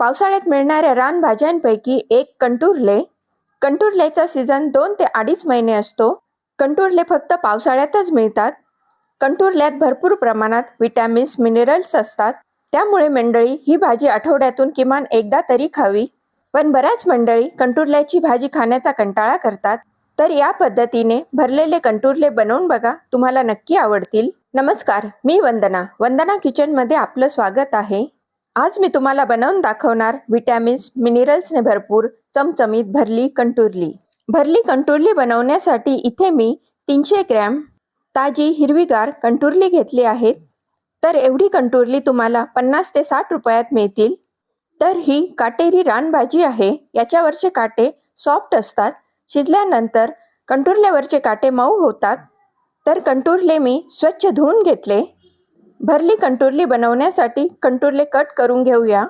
पावसाळ्यात मिळणाऱ्या रानभाज्यांपैकी एक कंटुरले. कंटुरलेचा सीझन दोन ते अडीच महिने असतो. कंटुरले फक्त पावसाळ्यातच मिळतात. कंटुरल्यात भरपूर प्रमाणात विटॅमिन्स मिनरल्स असतात. त्यामुळे मंडळी ही भाजी आठवड्यातून किमान एकदा तरी खावी. पण बऱ्याच मंडळी कंटुरल्याची भाजी खाण्याचा कंटाळा करतात. तर या पद्धतीने भरलेले कंटुरले बनवून बघा तुम्हाला नक्की आवडतील. नमस्कार मी वंदना. वंदना किचनमध्ये आपलं स्वागत आहे. आज मी तुम्हाला बनवून दाखवणार विटॅमिन्स मिनरल्सने भरपूर चमचमीत भरली कंटुरली. भरली कंटुरली बनवण्यासाठी इथे मी तीनशे ग्रॅम ताजी हिरवीगार कंटुरली घेतली आहेत तर एवढी कंटुरली तुम्हाला पन्नास ते साठ रुपयात मिळतील. तर ही काटेरी रानभाजी आहे. याच्यावरचे काटे सॉफ्ट असतात. शिजल्यानंतर कंटुरल्यावरचे काटे मऊ होतात. तर कंटुरले मी स्वच्छ धुवून घेतले. भरली कंटुरली बनवण्यासाठी कंटुरले कट करून घेऊया.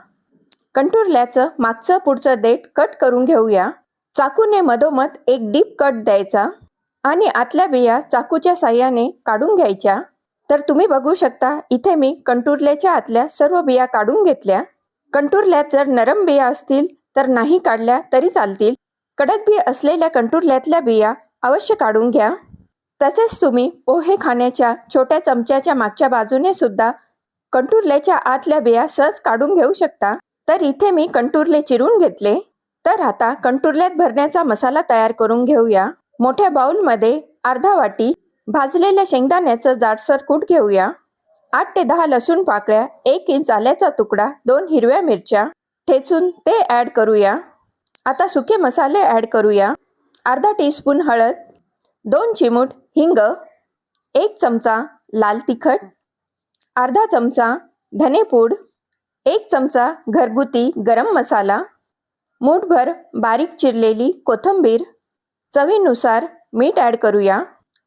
कंटुरल्याचं मागचं पुढचं देठ कट करून घेऊया. चाकूने मधोमध एक डीप कट द्यायचा आणि आतल्या बिया चाकूच्या साह्याने काढून घ्यायच्या. तर तुम्ही बघू शकता इथे मी कंटुरल्याच्या आतल्या सर्व बिया काढून घेतल्या. कंटुरल्यात जर नरम बिया असतील तर नाही काढल्या तरी चालतील. कडक बी असलेल्या कंटुरल्यातल्या बिया अवश्य काढून घ्या. तसेच तुम्ही पोहे खाण्याच्या छोट्या चमच्याच्या मागच्या बाजूने सुद्धा कंटुरल्याच्या आतल्या बिया सहज काढून घेऊ शकता. तर इथे मी कंटुरले चिरून घेतले. तर आता कंटुरल्यात भरण्याचा मसाला तयार करून घेऊया. मोठ्या बाउलमध्ये अर्धा वाटी भाजलेल्या शेंगदाण्याचं जाडसर कूट घेऊया. आठ ते दहा लसूण पाकळ्या एक इंच आल्याचा तुकडा दोन हिरव्या मिरच्या. ठेचून ते ॲड करूया. आता सुके मसाले ॲड करूया. अर्धा टीस्पून हळद दोन चिमूट हिंग एक चमचा लाल तिखट अर्धा चमचा धनेपूड एक चमचा घरगुती गरम मसाला मूठभर बारीक चिरलेली कोथिंबीर चवीनुसार मीठ ॲड करूया.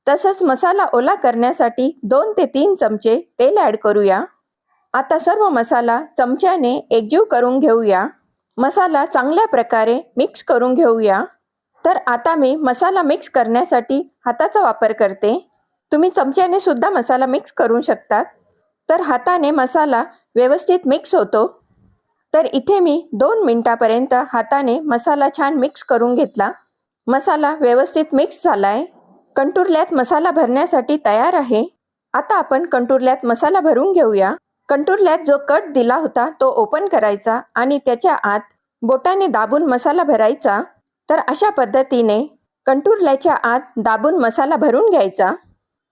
तसंच मसाला ओला करण्यासाठी दोन ते तीन चमचे तेल ॲड करूया. आता सर्व मसाला चमच्याने एकजीव करून घेऊया. मसाला चांगल्या प्रकारे मिक्स करून घेऊया. तर आता मी मसाला मिक्स करण्यासाठी हाताचा वापर करते. तुम्ही चमच्याने सुद्धा मसाला मिक्स करू शकतात तर हाताने मसाला व्यवस्थित मिक्स होतो. तर इथे मी दोन मिनटापर्यंत हाताने मसाला छान मिक्स करून घेतला. मसाला व्यवस्थित मिक्स झाला आहे कंटुरल्यात मसाला भरण्यासाठी तयार आहे. आता आपण कंटुरल्यात मसाला भरून घेऊया. कंटुरल्यात जो कट दिला होता तो ओपन करायचा आणि त्याच्या आत बोटाने दाबून मसाला भरायचा. तर अशा पद्धतीने कंटुरल्याच्या आत दाबून मसाला भरून घ्यायचा.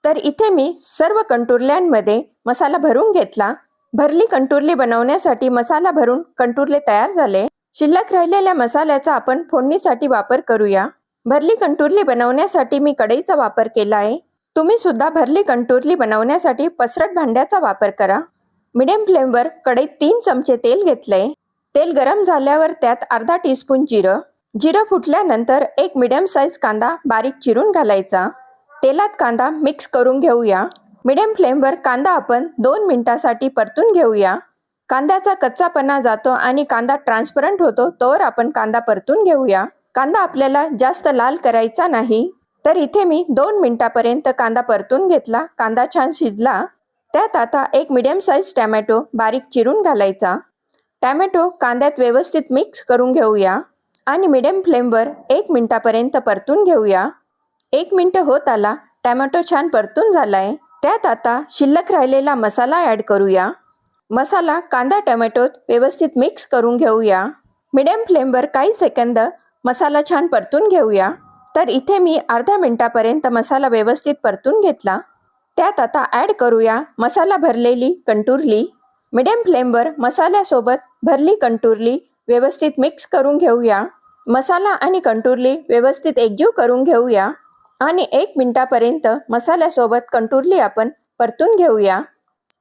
तर इथे मी सर्व कंटुरल्यांमध्ये मसाला भरून घेतला. भरली कंटुरली बनवण्यासाठी मसाला भरून कंटुरले तयार झाले. शिल्लक राहिलेल्या मसाल्याचा आपण फोडणीसाठी वापर करूया. भरली कंटुरली बनवण्यासाठी मी कढईचा वापर केला आहे. तुम्ही सुद्धा भरली कंटुरली बनवण्यासाठी पसरट भांड्याचा वापर करा. मिडियम फ्लेमवर कढईत तीन चमचे तेल घेतले. तेल गरम झाल्यावर त्यात अर्धा टीस्पून जिरं जिरं फुटल्यानंतर एक मिडियम साईज कांदा बारीक चिरून घालायचा. तेलात कांदा मिक्स करून घेऊया. मिडियम फ्लेमवर कांदा आपण दोन मिनिटासाठी परतून घेऊया. कांद्याचा कच्चापणा जातो आणि कांदा ट्रान्सपरंट होतो तोवर आपण कांदा परतून घेऊया. कांदा आपल्याला जास्त लाल करायचा नाही. तर इथे मी दोन मिनिटापर्यंत कांदा परतून घेतला. कांदा छान शिजला. त्यात आता एक मिडियम साईज टॅमॅटो बारीक चिरून घालायचा. टॅमॅटो कांद्यात व्यवस्थित मिक्स करून घेऊया. आणि मिडियम फ्लेमवर एक मिनटापर्यंत परतून घेऊया. एक मिनटं होत आला टॅमॅटो छान परतून झालाय. त्यात आता शिल्लक राहिलेला मसाला ॲड करूया. मसाला कांदा टोमॅटोत व्यवस्थित मिक्स करून घेऊया. मिडियम फ्लेमवर काही सेकंद मसाला छान परतून घेऊया. तर इथे मी अर्ध्या मिनटापर्यंत मसाला व्यवस्थित परतून घेतला. त्यात आता ॲड करूया मसाला भरलेली कंटुरली. मिडियम फ्लेमवर मसाल्यासोबत भरली कंटुरली व्यवस्थित मिक्स करून घेऊया. मसाला आणि कंटुरली व्यवस्थित एकजीव करून घेऊया. आणि एक मिनटापर्यंत मसाल्यासोबत कंटुरली आपण परतून घेऊया.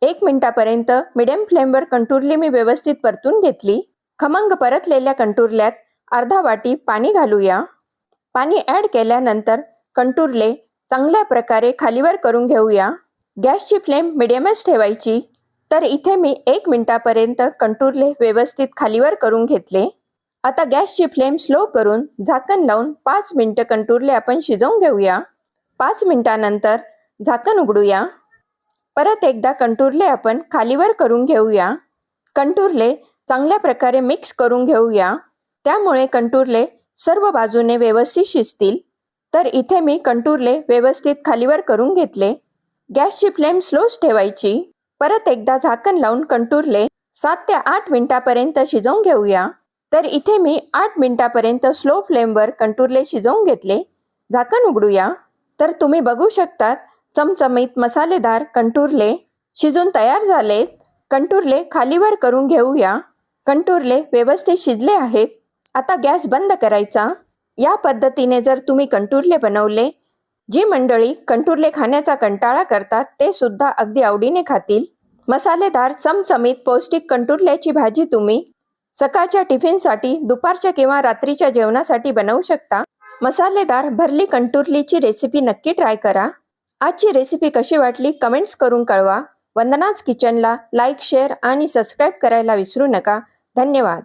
एक मिनटापर्यंत मिडियम फ्लेमवर कंटुरली मी व्यवस्थित परतून घेतली. खमंग परतलेल्या कंटुरल्यात अर्धा वाटी पाणी घालूया. पाणी ॲड केल्यानंतर कंटुरले चांगल्या प्रकारे खालीवर करून घेऊया. गॅसची फ्लेम मिडियमच ठेवायची. तर इथे मी एक मिनिटापर्यंत कंटुरले व्यवस्थित खालीवर करून घेतले. आता गॅसची फ्लेम स्लो करून झाकण लावून पाच मिनटं कंटुरले आपण शिजवून घेऊया. पाच मिनिटानंतर झाकण उघडूया. परत एकदा कंटुरले आपण खालीवर करून घेऊया. कंटुरले चांगल्या प्रकारे मिक्स करून घेऊया. त्यामुळे कंटूरले सर्व बाजूने व्यवस्थित शिजतील. तर इथे मी कंटूरले व्यवस्थित खालीवर करून घेतले. गॅसची फ्लेम स्लोच ठेवायची. परत एकदा झाकण लावून कंटूरले सात ते आठ मिनिटापर्यंत शिजवून घेऊया. तर इथे मी आठ मिनिटापर्यंत स्लो फ्लेमवर कंटूरले शिजवून घेतले. झाकण उघडूया. तर तुम्ही बघू शकतात चमचमीत मसालेदार कंटूरले शिजून तयार झालेत. कंटूरले खालीवर करून घेऊया. कंटूरले व्यवस्थित शिजले आहेत. आता गॅस बंद करायचा. या पद्धतीने जर तुम्ही कंटूरले बनवले जी मंडळी कंटुरले खाण्याचा कंटाळा करतात ते सुद्धा अगदी आवडीने खातील. मसालेदार चमचमीत पौष्टिक कंटुरल्याची भाजी तुम्ही सकाळच्या टिफिनसाठी दुपारच्या किंवा रात्रीच्या जेवणासाठी बनवू शकता. मसालेदार भरली कंटुरलीची रेसिपी नक्की ट्राय करा. आजची रेसिपी कशी वाटली कमेंट्स करून कळवा. वंदनाच किचनला लाईक शेअर आणि सबस्क्राईब करायला विसरू नका. धन्यवाद.